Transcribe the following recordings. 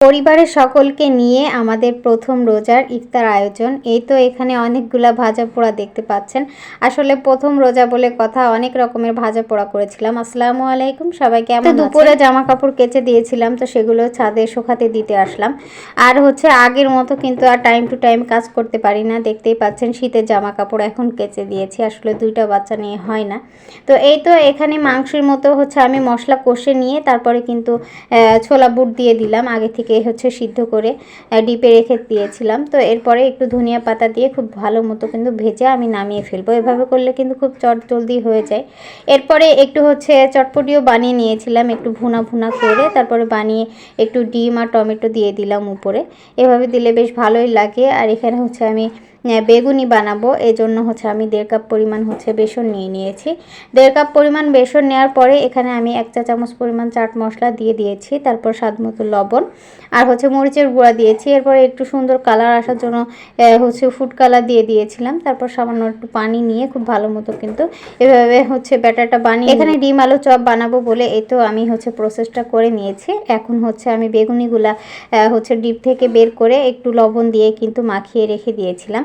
পরিবারের সকলকে নিয়ে আমাদের প্রথম রোজার ইফতার আয়োজন। এই তো এখানে অনেকগুলা ভাজা পোড়া দেখতে পাচ্ছেন। আসলে প্রথম রোজা বলে কথা অনেক রকমের ভাজা পোড়া করেছিলাম। আসসালামু আলাইকুম সবাইকে আমি দুপুরে জামা কাপড় কেচে দিয়েছিলাম তো সেগুলো ছাদে শুকাতে দিতে আসলাম। আর হচ্ছে আগের মতো কিন্তু আর টাইম টু টাইম কাজ করতে পারি না। দেখতেই পাচ্ছেন শীতের জামা কাপড় এখন কেচে দিয়েছি আসলে দুইটা বাচ্চা নিয়ে হয় না। তো এই তো এখানে মাংসের মতো হচ্ছে আমি মশলা কষে নিয়ে তারপরে কিন্তু ছোলা বুট দিয়ে দিলাম। আগে থেকে হচ্ছে সিদ্ধ করে ডিপে রেখে দিয়েছিলাম। তো এরপরে একটু ধনিয়া পাতা দিয়ে খুব ভালো মতো কিন্তু ভেজে আমি নামিয়ে ফেলব। এভাবে করলে কিন্তু খুব চট জলদি হয়ে যায়। এরপরে একটু হচ্ছে চটপটিও বানিয়ে নিয়েছিলাম, একটু ভুনা ভুনা করে। তারপরে বানিয়ে একটু ডিম আর টমেটো দিয়ে দিলাম উপরে। এভাবে দিলে বেশ ভালোই লাগে। আর এখানে হচ্ছে আমি বেগুনি বানাবো। এই জন্য হচ্ছে আমি দেড় কাপ পরিমাণ হচ্ছে বেসন নিয়ে নিয়েছি। দেড় কাপ পরিমাণ বেসন নেওয়ার পরে এখানে আমি এক চা চামচ পরিমাণ চাট মশলা দিয়ে দিয়েছি, তারপর স্বাদ মতো লবণ। আর হচ্ছে মরিচের গুঁড়া দিয়েছি, এরপরে একটু সুন্দর কালার আসার জন্য হচ্ছে ফুড কালার দিয়ে দিয়েছিলাম। তারপর সামান্য একটু পানি নিয়ে খুব ভালো মতো কিন্তু এভাবে হচ্ছে ব্যাটারটা বানিয়ে এখানে ডিম আলু চপ বানাবো বলে এই তো আমি হচ্ছে প্রসেসটা করে নিয়েছি। এখন হচ্ছে আমি বেগুনিগুলা হচ্ছে ডিপ থেকে বের করে একটু লবণ দিয়ে কিন্তু মাখিয়ে রেখে দিয়েছিলাম।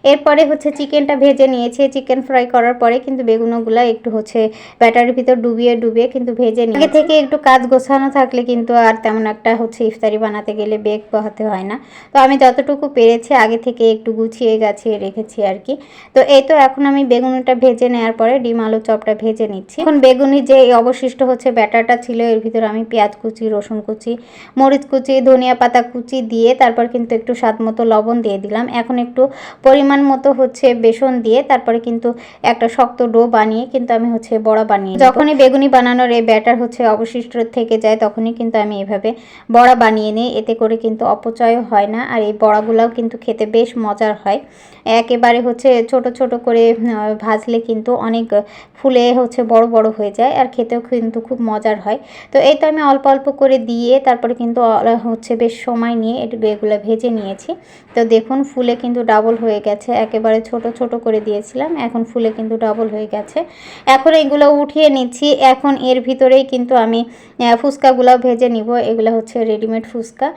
এরপরে হচ্ছে চিকেনটা ভেজে নিয়েছি। চিকেন ফ্রাই করার পরে কিন্তু বেগুনগুলো একটু হচ্ছে ব্যাটারের ভিতর ডুবিয়ে ডুবিয়ে কিন্তু ভেজে নিয়ে আগে থেকে একটু কাজ গোছানো থাকলে কিন্তু আর তেমন একটা হচ্ছে ইফতারি বানাতে গেলে বেগ বহাতে হয় না। তো আমি যতটুকু পেরেছি আগে থেকে একটু গুছিয়ে গাছিয়ে রেখেছি আর কি। তো এই তো এখন আমি বেগুনটা ভেজে নেওয়ার পরে ডিম আলু চপটা ভেজে নিচ্ছি। এখন বেগুনি যে অবশিষ্ট হচ্ছে ব্যাটারটা ছিল, এর ভিতরে আমি পেঁয়াজ কুচি, রসুন কুচি, মরিচ কুচি, ধনিয়া পাতা কুচি দিয়ে তারপর কিন্তু একটু স্বাদ মতো লবণ দিয়ে দিলাম। এখন একটু পরিমাণ মতো হচ্ছে বেসন দিয়ে তারপরে কিন্তু একটা শক্ত ডো বানিয়ে কিন্তু আমি হচ্ছে বড়া বানিয়ে যখনই বেগুনি বানানোর এই ব্যাটার হচ্ছে অবশিষ্ট থেকে যায় তখনই কিন্তু আমি এভাবে বড়া বানিয়ে নিই। এতে করে কিন্তু অপচয় হয় না আর এই বড়াগুলোও কিন্তু খেতে বেশ মজার হয়। একেবারে হচ্ছে ছোট ছোট করে ভাজলে কিন্তু অনেক ফুলে হচ্ছে বড় বড় হয়ে যায় আর খেতেও কিন্তু খুব মজার হয়। তো এই তো আমি অল্প অল্প করে দিয়ে তারপরে কিন্তু হচ্ছে বেশ সময় নিয়ে এগুলো ভেজে নিয়েছি। তো দেখুন ফুলে কিন্তু ডাবল হয়ে গেছে। একেবারে ছোট ছোট করে দিয়েছিলাম। এখন ফুলে কিন্তু ডাবল হয়ে গেছে। এখন এগুলো উঠিয়ে নিচ্ছি। এখন এর ভিতরেই কিন্তু আমি ফুচকাগুলো ভেজে নিব। এগুলো হচ্ছে রেডিমেড ফুচকা।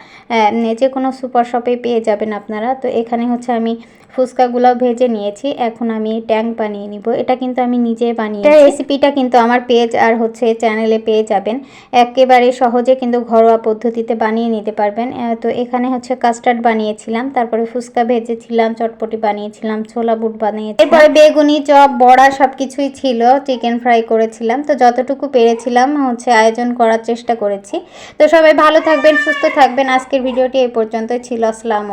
যে কোনো সুপার শপে পেয়ে যাবেন আপনারা। তো এখানে হচ্ছে আমি ফুচকাগুলো ভেজে নিয়েছি। এখন আমি ট্যাঙ্ক বানিয়ে নিব। এটা কিন্তু আমি নিজে বানিয়ে রেসিপিটা কিন্তু আমার পেজ আর হচ্ছে চ্যানেলে পেয়ে যাবেন। একেবারে সহজে কিন্তু ঘরোয়া পদ্ধতিতে বানিয়ে নিতে পারবেন। তো এখানে হচ্ছে কাস্টার্ড বানিয়েছিলাম। তারপরে ফুচকা ভেজেছিলাম চটপটি বানিয়েছিলাম, ছোলা বুট বানিয়েছি এরপরে বেগুনি, চপ, বড়া সব কিছুই ছিল চিকেন ফ্রাই করেছিলাম। তো যতটুকু পেরেছিলাম হচ্ছে আয়োজন করার চেষ্টা করেছি। তো সবাই ভালো থাকবেন, সুস্থ থাকবেন। আজকের ভিডিওটি এই পর্যন্তই ছিল। আসসালাম